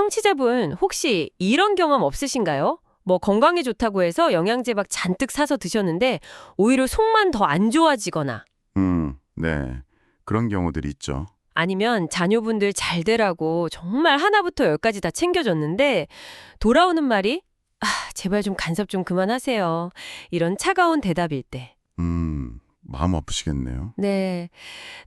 청취자분 혹시 이런 경험 없으신가요? 뭐 건강에 좋다고 해서 영양제 막 잔뜩 사서 드셨는데 오히려 속만 더 안 좋아지거나 음, 네. 그런 경우들이 있죠. 아니면 자녀분들 잘 되라고 정말 하나부터 열까지 다 챙겨줬는데 돌아오는 말이 아, 제발 좀 간섭 좀 그만하세요. 이런 차가운 대답일 때. 음, 마음 아프시겠네요. 네.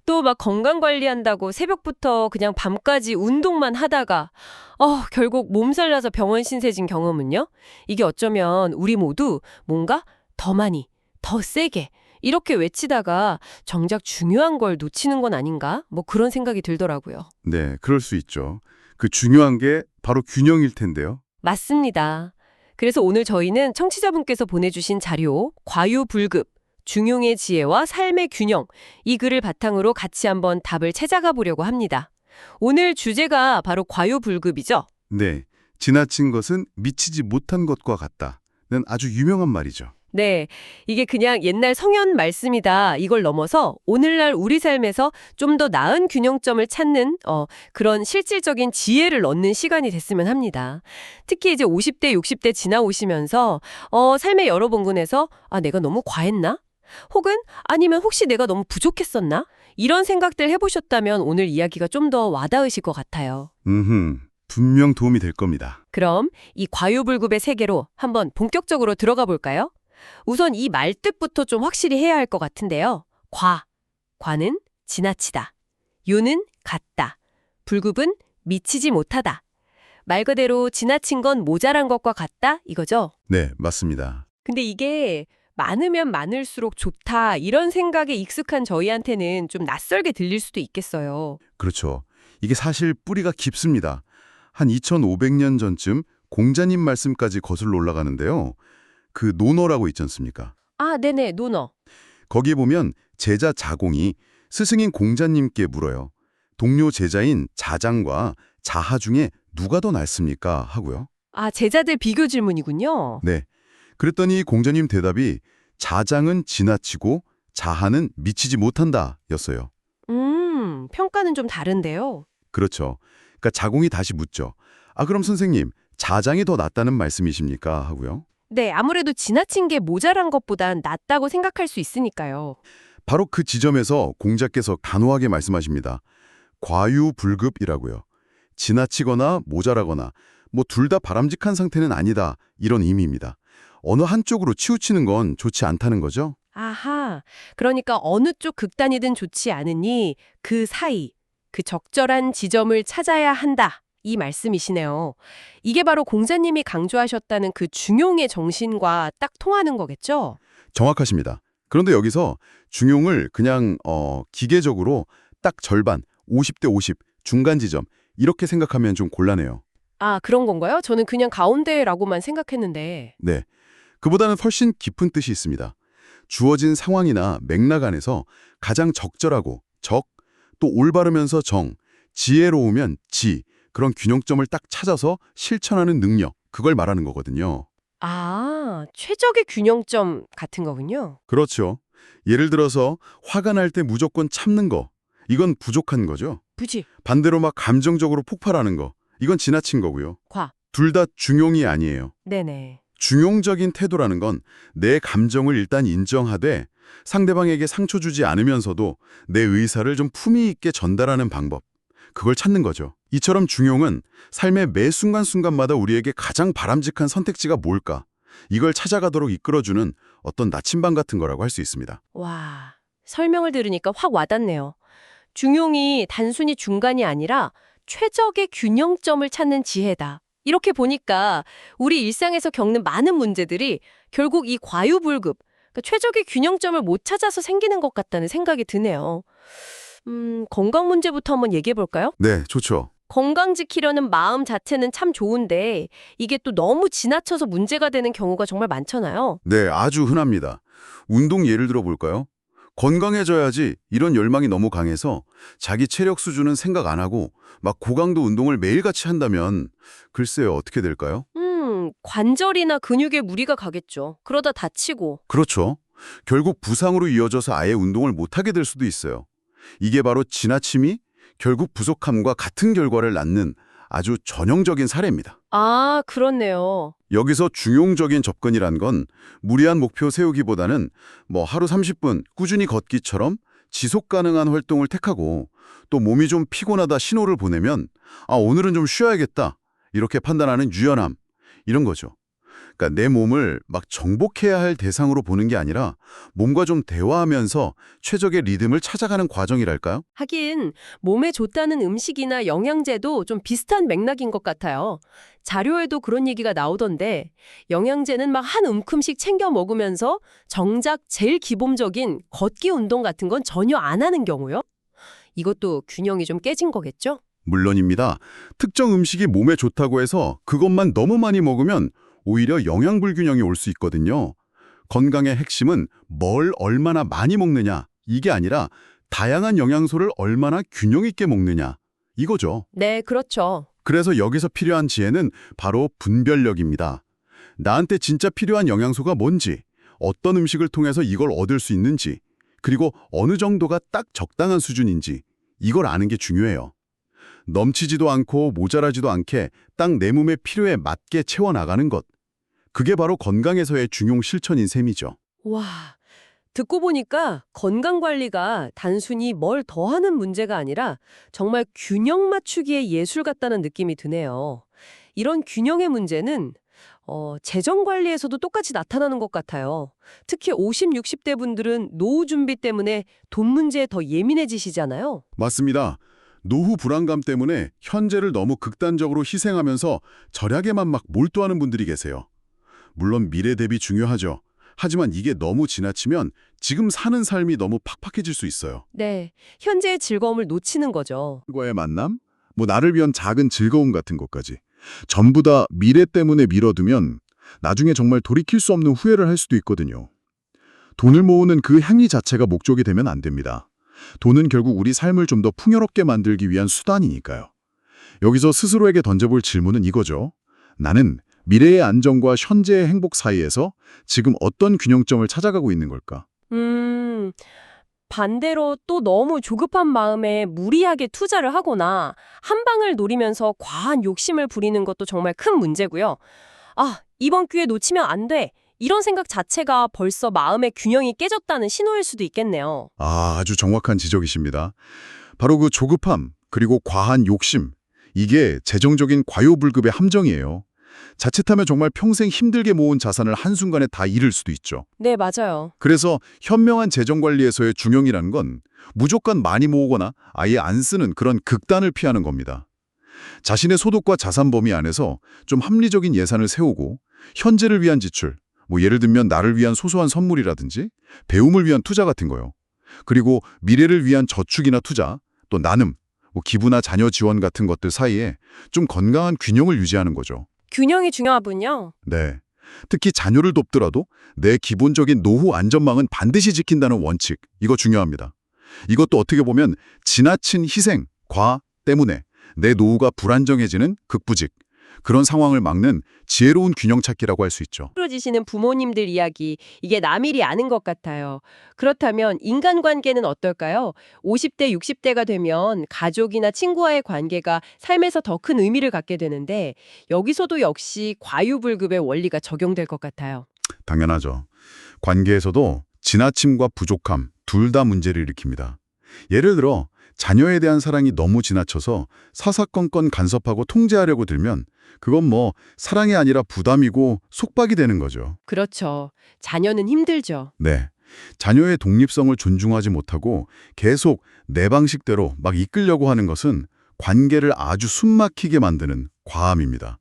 또 막 건강 관리한다고 새벽부터 그냥 밤까지 운동만 하다가 어, 결국 몸살 나서 병원 신세진 경험은요? 이게 어쩌면 우리 모두 뭔가 더 많이, 더 세게 이렇게 외치다가 정작 중요한 걸 놓치는 건 아닌가? 뭐 그런 생각이 들더라고요. 네, 그럴 수 있죠. 그 중요한 게 바로 균형일 텐데요. 맞습니다. 그래서 오늘 저희는 청취자분께서 보내주신 자료, 과유불급, 중용의 지혜와 삶의 균형, 이 글을 바탕으로 같이 한번 답을 찾아가 보려고 합니다. 오늘 주제가 바로 과유불급이죠? 네, 지나친 것은 미치지 못한 것과 같다는 아주 유명한 말이죠. 네, 이게 그냥 옛날 성현 말씀이다. 이걸 넘어서 오늘날 우리 삶에서 좀 더 나은 균형점을 찾는 어, 그런 실질적인 지혜를 얻는 시간이 됐으면 합니다. 특히 이제 50대, 60대 지나오시면서 어, 삶의 여러 부분에서 아, 내가 너무 과했나? 혹은 아니면 혹시 내가 너무 부족했었나? 이런 생각들 해보셨다면 오늘 이야기가 좀 더 와닿으실 것 같아요. 음흠, 분명 도움이 될 겁니다. 그럼 이 과유불급의 세계로 한번 본격적으로 들어가 볼까요? 우선 이 말뜻부터 좀 확실히 해야 할 것 같은데요. 과. 과는 지나치다. 유는 같다. 불급은 미치지 못하다. 말 그대로 지나친 건 모자란 것과 같다 이거죠. 네, 맞습니다. 근데 이게 많으면 많을수록 좋다 이런 생각에 익숙한 저희한테는 좀 낯설게 들릴 수도 있겠어요. 그렇죠. 이게 사실 뿌리가 깊습니다. 한 2500년 전쯤 공자님 말씀까지 거슬러 올라가는데요. 그 논어라고 있지 않습니까? 아, 네네, 논어. 거기에 보면 제자 자공이 스승인 공자님께 물어요. 동료 제자인 자장과 자하 중에 누가 더 낫습니까? 하고요. 아, 제자들 비교 질문이군요. 네. 그랬더니 공자님 대답이 자장은 지나치고 자하는 미치지 못한다 였어요. 음, 평가는 좀 다른데요. 그렇죠. 그러니까 자공이 다시 묻죠. 아 그럼 선생님 자장이 더 낫다는 말씀이십니까? 하고요. 네, 아무래도 지나친 게 모자란 것보단 낫다고 생각할 수 있으니까요. 바로 그 지점에서 공자께서 단호하게 말씀하십니다. 과유불급이라고요. 지나치거나 모자라거나 뭐 둘 다 바람직한 상태는 아니다 이런 의미입니다. 어느 한쪽으로 치우치는 건 좋지 않다는 거죠. 아하, 그러니까 어느 쪽 극단이든 좋지 않으니 그 사이, 그 적절한 지점을 찾아야 한다. 이 말씀이시네요. 이게 바로 공자님이 강조하셨다는 그 중용의 정신과 딱 통하는 거겠죠? 정확하십니다. 그런데 여기서 중용을 그냥 어, 기계적으로 딱 절반, 50대 50, 중간 지점 이렇게 생각하면 좀 곤란해요. 아, 그런 건가요? 저는 그냥 가운데라고만 생각했는데. 네. 그보다는 훨씬 깊은 뜻이 있습니다. 주어진 상황이나 맥락 안에서 가장 적절하고 적, 또 올바르면서 정, 지혜로우면 지, 그런 균형점을 딱 찾아서 실천하는 능력, 그걸 말하는 거거든요. 아, 최적의 균형점 같은 거군요. 그렇죠. 예를 들어서 화가 날 때 무조건 참는 거, 이건 부족한 거죠. 부지, 반대로 막 감정적으로 폭발하는 거, 이건 지나친 거고요. 과. 둘 다 중용이 아니에요. 네네. 중용적인 태도라는 건 내 감정을 일단 인정하되 상대방에게 상처 주지 않으면서도 내 의사를 좀 품위 있게 전달하는 방법. 그걸 찾는 거죠. 이처럼 중용은 삶의 매 순간순간마다 우리에게 가장 바람직한 선택지가 뭘까? 이걸 찾아가도록 이끌어주는 어떤 나침반 같은 거라고 할 수 있습니다. 와, 설명을 들으니까 확 와닿네요. 중용이 단순히 중간이 아니라 최적의 균형점을 찾는 지혜다. 이렇게 보니까 우리 일상에서 겪는 많은 문제들이 결국 이 과유불급, 그러니까 최적의 균형점을 못 찾아서 생기는 것 같다는 생각이 드네요. 음, 건강 문제부터 한번 얘기해 볼까요? 네, 좋죠. 건강 지키려는 마음 자체는 참 좋은데 이게 또 너무 지나쳐서 문제가 되는 경우가 정말 많잖아요. 네, 아주 흔합니다. 운동 예를 들어 볼까요? 건강해져야지 이런 열망이 너무 강해서 자기 체력 수준은 생각 안 하고 막 고강도 운동을 매일같이 한다면 글쎄요, 어떻게 될까요? 음, 관절이나 근육에 무리가 가겠죠. 그러다 다치고. 그렇죠. 결국 부상으로 이어져서 아예 운동을 못하게 될 수도 있어요. 이게 바로 지나침이 결국 부족함과 같은 결과를 낳는 아주 전형적인 사례입니다. 아, 그렇네요. 여기서 중용적인 접근이란 건 무리한 목표 세우기보다는 뭐 하루 30분 꾸준히 걷기처럼 지속 가능한 활동을 택하고 또 몸이 좀 피곤하다 신호를 보내면 아 오늘은 좀 쉬어야겠다 이렇게 판단하는 유연함 이런 거죠. 그러니까 내 몸을 막 정복해야 할 대상으로 보는 게 아니라 몸과 좀 대화하면서 최적의 리듬을 찾아가는 과정이랄까요? 하긴 몸에 좋다는 음식이나 영양제도 좀 비슷한 맥락인 것 같아요. 자료에도 그런 얘기가 나오던데 영양제는 막 한 움큼씩 챙겨 먹으면서 정작 제일 기본적인 걷기 운동 같은 건 전혀 안 하는 경우요? 이것도 균형이 좀 깨진 거겠죠? 물론입니다. 특정 음식이 몸에 좋다고 해서 그것만 너무 많이 먹으면 오히려 영양 불균형이 올 수 있거든요. 건강의 핵심은 뭘 얼마나 많이 먹느냐 이게 아니라 다양한 영양소를 얼마나 균형 있게 먹느냐 이거죠. 네, 그렇죠. 그래서 여기서 필요한 지혜는 바로 분별력입니다. 나한테 진짜 필요한 영양소가 뭔지, 어떤 음식을 통해서 이걸 얻을 수 있는지, 그리고 어느 정도가 딱 적당한 수준인지 이걸 아는 게 중요해요. 넘치지도 않고 모자라지도 않게 딱 내 몸의 필요에 맞게 채워나가는 것. 그게 바로 건강에서의 중용 실천인 셈이죠. 와, 듣고 보니까 건강 관리가 단순히 뭘 더하는 문제가 아니라 정말 균형 맞추기의 예술 같다는 느낌이 드네요. 이런 균형의 문제는 어, 재정 관리에서도 똑같이 나타나는 것 같아요. 특히 50, 60대 분들은 노후 준비 때문에 돈 문제에 더 예민해지시잖아요. 맞습니다. 노후 불안감 때문에 현재를 너무 극단적으로 희생하면서 절약에만 막 몰두하는 분들이 계세요. 물론 미래 대비 중요하죠. 하지만 이게 너무 지나치면 지금 사는 삶이 너무 팍팍해질 수 있어요. 네, 현재의 즐거움을 놓치는 거죠. 과의 만남, 뭐 나를 위한 작은 즐거움 같은 것까지 전부 다 미래 때문에 미뤄두면 나중에 정말 돌이킬 수 없는 후회를 할 수도 있거든요. 돈을 모으는 그 행위 자체가 목적이 되면 안 됩니다. 돈은 결국 우리 삶을 좀 더 풍요롭게 만들기 위한 수단이니까요. 여기서 스스로에게 던져볼 질문은 이거죠. 나는 미래의 안정과 현재의 행복 사이에서 지금 어떤 균형점을 찾아가고 있는 걸까? 음, 반대로 또 너무 조급한 마음에 무리하게 투자를 하거나 한 방을 노리면서 과한 욕심을 부리는 것도 정말 큰 문제고요. 아, 이번 기회 놓치면 안 돼. 이런 생각 자체가 벌써 마음의 균형이 깨졌다는 신호일 수도 있겠네요. 아, 아주 정확한 지적이십니다. 바로 그 조급함, 그리고 과한 욕심, 이게 재정적인 과요불급의 함정이에요. 자칫하면 정말 평생 힘들게 모은 자산을 한순간에 다 잃을 수도 있죠. 네, 맞아요. 그래서 현명한 재정관리에서의 중용이라는 건 무조건 많이 모으거나 아예 안 쓰는 그런 극단을 피하는 겁니다. 자신의 소득과 자산 범위 안에서 좀 합리적인 예산을 세우고 현재를 위한 지출, 뭐 예를 들면 나를 위한 소소한 선물이라든지 배움을 위한 투자 같은 거요. 그리고 미래를 위한 저축이나 투자, 또 나눔, 뭐 기부나 자녀 지원 같은 것들 사이에 좀 건강한 균형을 유지하는 거죠. 균형이 중요하군요. 네. 특히 자녀를 돕더라도 내 기본적인 노후 안전망은 반드시 지킨다는 원칙, 이거 중요합니다. 이것도 어떻게 보면 지나친 희생, 과 때문에 내 노후가 불안정해지는 극부직, 그런 상황을 막는 지혜로운 균형 찾기라고 할 수 있죠. 풀어지시는 부모님들 이야기, 이게 남일이 아닌 것 같아요. 그렇다면 인간관계는 어떨까요? 50대, 60대가 되면 가족이나 친구와의 관계가 삶에서 더 큰 의미를 갖게 되는데 여기서도 역시 과유불급의 원리가 적용될 것 같아요. 당연하죠. 관계에서도 지나침과 부족함 둘 다 문제를 일으킵니다. 예를 들어 자녀에 대한 사랑이 너무 지나쳐서 사사건건 간섭하고 통제하려고 들면 그건 뭐 사랑이 아니라 부담이고 속박이 되는 거죠. 그렇죠. 자녀는 힘들죠. 네. 자녀의 독립성을 존중하지 못하고 계속 내 방식대로 막 이끌려고 하는 것은 관계를 아주 숨막히게 만드는 과함입니다.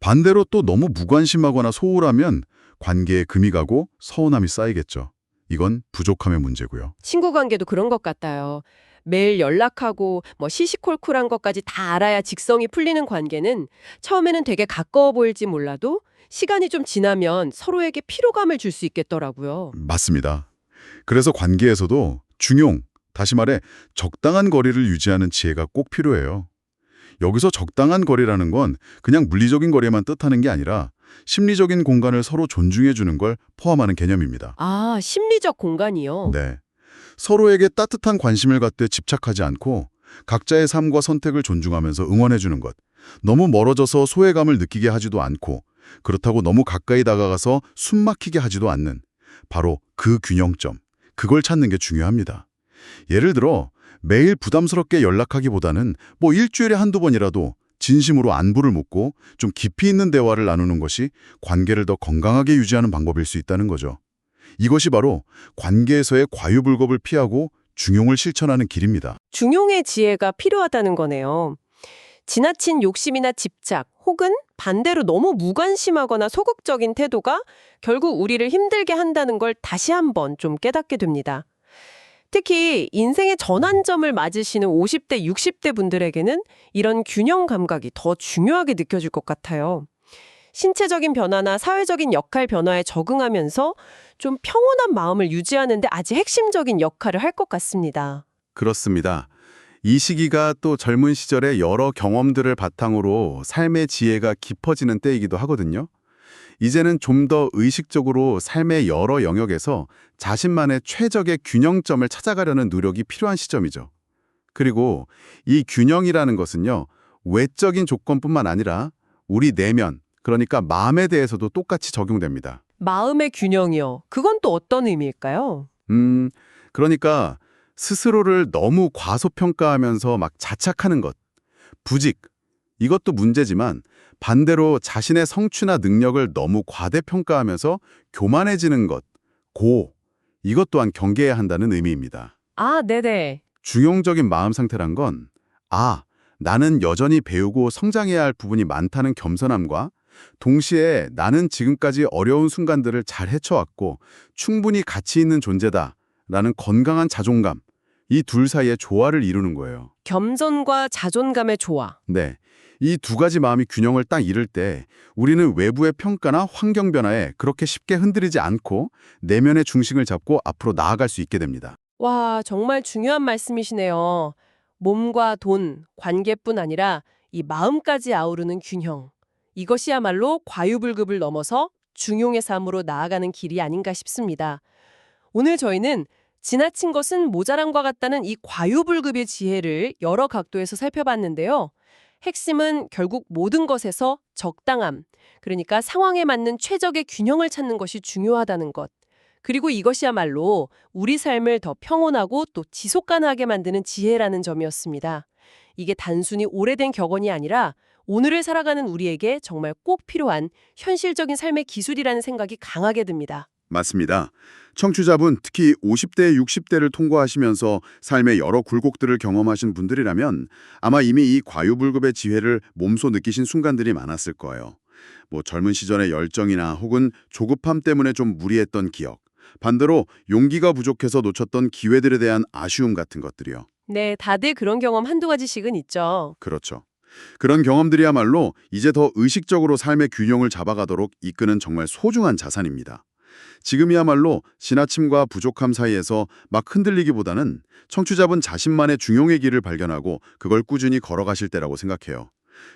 반대로 또 너무 무관심하거나 소홀하면 관계에 금이 가고 서운함이 쌓이겠죠. 이건 부족함의 문제고요. 친구 관계도 그런 것 같아요. 매일 연락하고 뭐 시시콜콜한 것까지 다 알아야 직성이 풀리는 관계는 처음에는 되게 가까워 보일지 몰라도 시간이 좀 지나면 서로에게 피로감을 줄 수 있겠더라고요. 맞습니다. 그래서 관계에서도 중용, 다시 말해 적당한 거리를 유지하는 지혜가 꼭 필요해요. 여기서 적당한 거리라는 건 그냥 물리적인 거리만 뜻하는 게 아니라 심리적인 공간을 서로 존중해 주는 걸 포함하는 개념입니다. 아, 심리적 공간이요. 네. 서로에게 따뜻한 관심을 갖되 집착하지 않고 각자의 삶과 선택을 존중하면서 응원해 주는 것. 너무 멀어져서 소외감을 느끼게 하지도 않고 그렇다고 너무 가까이 다가가서 숨 막히게 하지도 않는 바로 그 균형점. 그걸 찾는 게 중요합니다. 예를 들어 매일 부담스럽게 연락하기보다는 뭐 일주일에 한두 번이라도 진심으로 안부를 묻고 좀 깊이 있는 대화를 나누는 것이 관계를 더 건강하게 유지하는 방법일 수 있다는 거죠. 이것이 바로 관계에서의 과유불급을 피하고 중용을 실천하는 길입니다. 중용의 지혜가 필요하다는 거네요. 지나친 욕심이나 집착 혹은 반대로 너무 무관심하거나 소극적인 태도가 결국 우리를 힘들게 한다는 걸 다시 한번 좀 깨닫게 됩니다. 특히 인생의 전환점을 맞으시는 50대, 60대 분들에게는 이런 균형 감각이 더 중요하게 느껴질 것 같아요. 신체적인 변화나 사회적인 역할 변화에 적응하면서 좀 평온한 마음을 유지하는데 아주 핵심적인 역할을 할 것 같습니다. 그렇습니다. 이 시기가 또 젊은 시절의 여러 경험들을 바탕으로 삶의 지혜가 깊어지는 때이기도 하거든요. 이제는 좀 더 의식적으로 삶의 여러 영역에서 자신만의 최적의 균형점을 찾아가려는 노력이 필요한 시점이죠. 그리고 이 균형이라는 것은요, 외적인 조건뿐만 아니라 우리 내면, 그러니까 마음에 대해서도 똑같이 적용됩니다. 마음의 균형이요. 그건 또 어떤 의미일까요? 음, 그러니까 스스로를 너무 과소평가하면서 막 자책하는 것, 부직, 이것도 문제지만 반대로 자신의 성취나 능력을 너무 과대평가하면서 교만해지는 것, 고, 이것 또한 경계해야 한다는 의미입니다. 아, 네네. 중용적인 마음 상태란 건, 아, 나는 여전히 배우고 성장해야 할 부분이 많다는 겸손함과 동시에 나는 지금까지 어려운 순간들을 잘 헤쳐왔고 충분히 가치 있는 존재다 라는 건강한 자존감, 이 둘 사이의 조화를 이루는 거예요. 겸손과 자존감의 조화. 네. 이 두 가지 마음이 균형을 딱 이룰 때 우리는 외부의 평가나 환경 변화에 그렇게 쉽게 흔들리지 않고 내면의 중심을 잡고 앞으로 나아갈 수 있게 됩니다. 와, 정말 중요한 말씀이시네요. 몸과 돈, 관계뿐 아니라 이 마음까지 아우르는 균형. 이것이야말로 과유불급을 넘어서 중용의 삶으로 나아가는 길이 아닌가 싶습니다. 오늘 저희는 지나친 것은 모자람과 같다는 이 과유불급의 지혜를 여러 각도에서 살펴봤는데요. 핵심은 결국 모든 것에서 적당함, 그러니까 상황에 맞는 최적의 균형을 찾는 것이 중요하다는 것. 그리고 이것이야말로 우리 삶을 더 평온하고 또 지속 가능하게 만드는 지혜라는 점이었습니다. 이게 단순히 오래된 격언이 아니라 오늘을 살아가는 우리에게 정말 꼭 필요한 현실적인 삶의 기술이라는 생각이 강하게 듭니다. 맞습니다. 청취자분, 특히 50대, 60대를 통과하시면서 삶의 여러 굴곡들을 경험하신 분들이라면 아마 이미 이 과유불급의 지혜를 몸소 느끼신 순간들이 많았을 거예요. 뭐 젊은 시절의 열정이나 혹은 조급함 때문에 좀 무리했던 기억, 반대로 용기가 부족해서 놓쳤던 기회들에 대한 아쉬움 같은 것들이요. 네, 다들 그런 경험 한두 가지씩은 있죠. 그렇죠. 그런 경험들이야말로 이제 더 의식적으로 삶의 균형을 잡아가도록 이끄는 정말 소중한 자산입니다. 지금이야말로 지나침과 부족함 사이에서 막 흔들리기보다는 청취자분 자신만의 중용의 길을 발견하고 그걸 꾸준히 걸어가실 때라고 생각해요.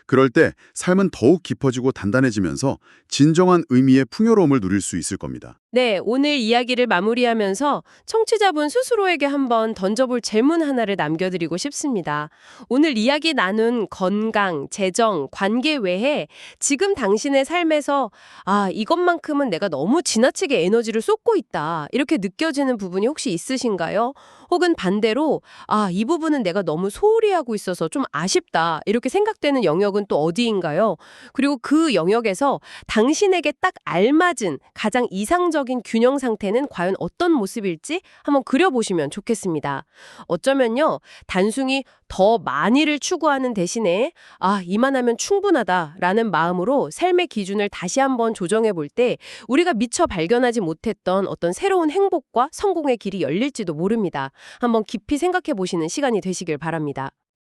그럴 때 삶은 더욱 깊어지고 단단해지면서 진정한 의미의 풍요로움을 누릴 수 있을 겁니다. 네, 오늘 이야기를 마무리하면서 청취자분 스스로에게 한번 던져볼 질문 하나를 남겨드리고 싶습니다. 오늘 이야기 나눈 건강, 재정, 관계 외에 지금 당신의 삶에서 아, 이것만큼은 내가 너무 지나치게 에너지를 쏟고 있다. 이렇게 느껴지는 부분이 혹시 있으신가요? 혹은 반대로 아, 이 부분은 내가 너무 소홀히 하고 있어서 좀 아쉽다. 이렇게 생각되는 영역은 또 어디인가요? 그리고 그 영역에서 당신에게 딱 알맞은 가장 이상적인 균형 상태는 과연 어떤 모습일지 한번 그려보시면 좋겠습니다. 어쩌면요, 단순히 더 많이를 추구하는 대신에 아, 이만하면 충분하다라는 마음으로 삶의 기준을 다시 한번 조정해 볼 때 우리가 미처 발견하지 못했던 어떤 새로운 행복과 성공의 길이 열릴지도 모릅니다. 한번 깊이 생각해 보시는 시간이 되시길 바랍니다.